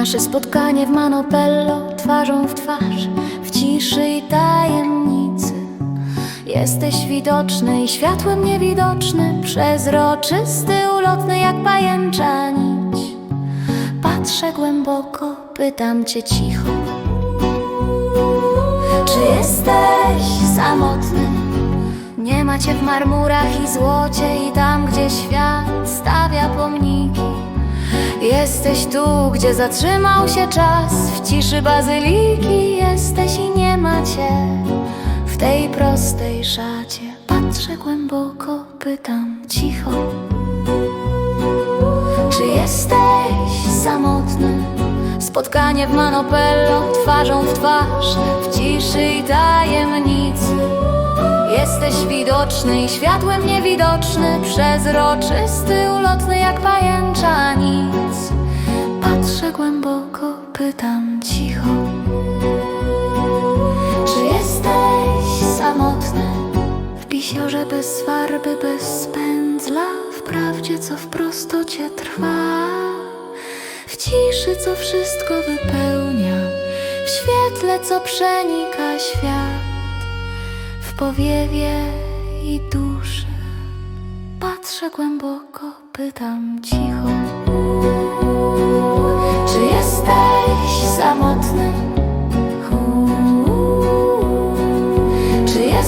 Nasze spotkanie w Manopello twarzą w twarz, w ciszy i tajemnicy. Jesteś widoczny i światłem niewidoczny, przezroczysty, ulotny jak pajęcza nić. Patrzę głęboko, pytam cię cicho. Czy jesteś samotny? Nie ma cię w marmurach i złocie i tam, gdzie świat stawia pomniki. Jesteś tu, gdzie zatrzymał się czas, w ciszy bazyliki jesteś i nie ma cię. W tej prostej szacie patrzę głęboko, pytam cicho. Czy jesteś samotny? Spotkanie w Manopello twarzą w twarz, w ciszy i tajemnicy. Jesteś widoczny i światłem niewidoczny, przezroczysty, ulotny jak pajęcza głęboko, pytam cicho. Czy jesteś samotny? W pisiorze bez farby, bez pędzla, w prawdzie, co w prostocie trwa. W ciszy, co wszystko wypełnia, w świetle, co przenika świat w powiewie i duszy. Patrzę głęboko, pytam cicho.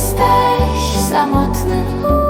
Jesteś samotny?